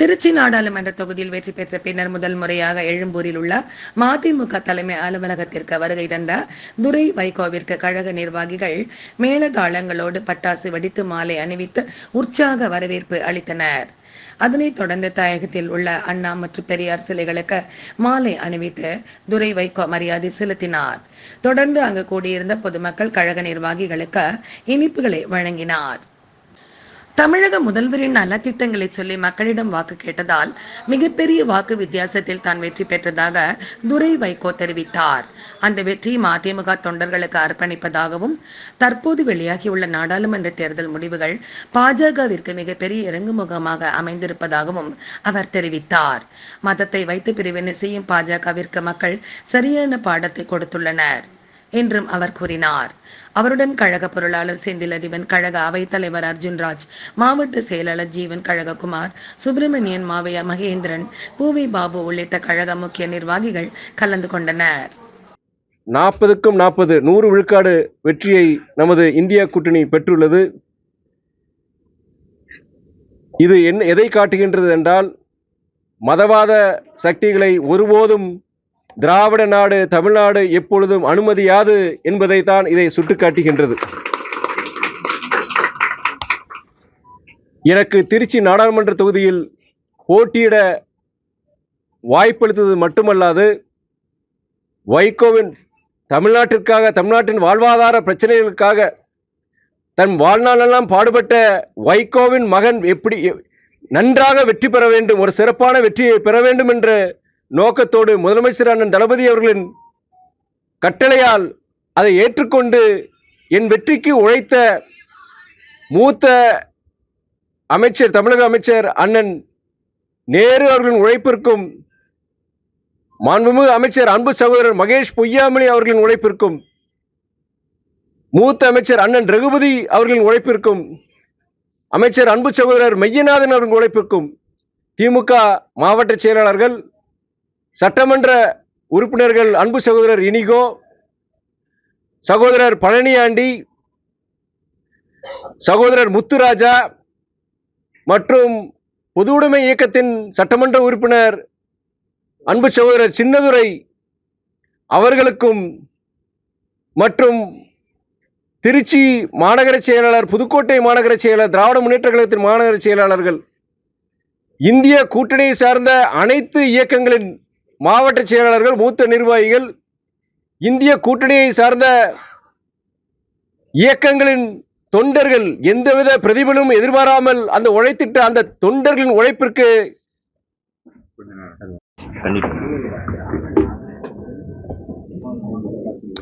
திருச்சி நாடாளுமன்ற தொகுதியில் வெற்றி பெற்ற பின்னர் முதல் முறையாக எழும்பூரில் உள்ள மதிமுக தலைமை அலுவலகத்திற்கு வருகை தந்த துரை வைகோவிற்கு கழக நிர்வாகிகள் மேளதாளங்களோடு பட்டாசு வெடித்து மாலை அணிவித்து உற்சாக வரவேற்பு அளித்தனர். அதனைத் தொடர்ந்து தாயகத்தில் உள்ள அண்ணா மற்றும் பெரியார் சிலைகளுக்கு மாலை அணிவித்து துரை வைகோ மரியாதை செலுத்தினார். தொடர்ந்து அங்கு கூடியிருந்த பொதுமக்கள் கழக நிர்வாகிகளுக்கு இனிப்புகளை வழங்கினார். தமிழக முதல்வரின் நலத்திட்டங்களை சொல்லி மக்களிடம் வாக்கு கேட்டதால் மிகப்பெரிய வாக்கு வித்தியாசத்தில் தான் வெற்றி பெற்றதாக துரை வைகோ தெரிவித்தார். அந்த வெற்றி மதிமுக தொண்டர்களுக்கு அர்ப்பணிப்பதாகவும் தற்போது வெளியாகியுள்ள நாடாளுமன்ற தேர்தல் முடிவுகள் பாஜகவிற்கு மிகப்பெரிய இறங்குமுகமாக அமைந்திருப்பதாகவும் அவர் தெரிவித்தார். மதத்தை வைத்து பிரிவினை செய்யும் பாஜகவிற்கு மக்கள் சரியான பாடத்தை கொடுத்துள்ளனர். என்றும் அவர் கூறினார். அவருடன் கழக பொருளாளர் செந்திலதிபன் கழக அவைத் தலைவர் அர்ஜுன்ராஜ் மாவட்ட செயலாளர் ஜீவன் கழககுமார் சுப்பிரமணியன் மாவையா மகேந்திரன் பூவி பாபு உள்ளிட்ட கழக முக்கிய நிர்வாகிகள் கலந்து கொண்டனர். நாற்பதுக்கும் நாற்பது நூறு விழுக்காடு வெற்றியை நமது இந்திய கூட்டணி பெற்றுள்ளது. இது என்ன எதை காட்டுகின்றது என்றால் மதவாத சக்திகளை ஒருபோதும் திராவிட நாடு தமிழ்நாடு எப்பொழுதும் அனுமதியாது என்பதை தான் இதை சுட்டிக்காட்டுகின்றது. எனக்கு திருச்சி நாடாளுமன்ற தொகுதியில் போட்டியிட வாய்ப்பளித்தது மட்டுமல்லாது வைகோவின் தமிழ்நாட்டிற்காக தமிழ்நாட்டின் வாழ்வாதார பிரச்சனைகளுக்காக தன் வாழ்நாளெல்லாம் பாடுபட்ட வைகோவின் மகன் எப்படி நன்றாக வெற்றி பெற வேண்டும் ஒரு சிறப்பான வெற்றியை பெற வேண்டும் என்று நோக்கத்தோடு முதலமைச்சர் அண்ணன் தளபதி அவர்களின் கட்டளையால் அதை ஏற்றுக்கொண்டு என் வெற்றிக்கு உழைத்த மூத்த அமைச்சர் தமிழக அமைச்சர் அண்ணன் நேரு அவர்களின் உழைப்பிற்கும் மாண்புமிகு அமைச்சர் அன்பு சகோதரர் மகேஷ் பொய்யாமணி அவர்களின் உழைப்பிற்கும் மூத்த அமைச்சர் அண்ணன் ரகுபதி அவர்களின் உழைப்பிற்கும் அமைச்சர் அன்பு சகோதரர் மெய்யநாதன் அவர்களின் உழைப்பிற்கும் திமுக மாவட்ட செயலாளர்கள் சட்டமன்ற உறுப்பினர்கள் அன்பு சகோதரர் இனிகோ சகோதரர் பழனியாண்டி சகோதரர் முத்துராஜா மற்றும் பொது உடைமை இயக்கத்தின் சட்டமன்ற உறுப்பினர் அன்பு சகோதரர் சின்னதுரை அவர்களுக்கும் மற்றும் திருச்சி மாநகர செயலாளர் புதுக்கோட்டை மாநகர செயலாளர் திராவிட முன்னேற்ற கழகத்தின் மாநகர செயலாளர்கள் இந்திய கூட்டணியை சார்ந்த அனைத்து இயக்கங்களின் மாவட்ட செயலாளர்கள் மூத்த நிர்வாகிகள் இந்திய கூட்டணியை சார்ந்த இயக்கங்களின் தொண்டர்கள் எந்தவித பிரதிபலும் எதிர்பாராமல் அந்த உழைத்திட்ட அந்த தொண்டர்களின் உழைப்பிற்கு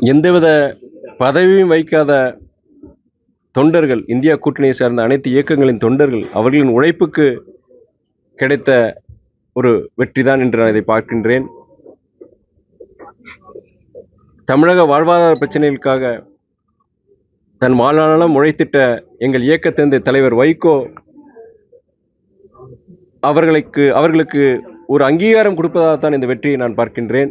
எந்தவித பதவியும் வைக்காத தொண்டர்கள் இந்தியா கூட்டணியை சார்ந்த அனைத்து இயக்கங்களின் தொண்டர்கள் அவர்களின் உழைப்புக்கு கிடைத்த ஒரு வெற்றிதான் என்று நான் இதை பார்க்கின்றேன். தமிழக வாழ்வாதார பிரச்சனைகளுக்காக தன் வாழ்நாளெல்லாம் உழைத்திட்ட எங்கள் இயக்கத்தந்தை தலைவர் வைகோ அவர்களுக்கு அவர்களுக்கு ஒரு அங்கீகாரம் கொடுப்பதாகத்தான் இந்த வெற்றியை நான் பார்க்கின்றேன்.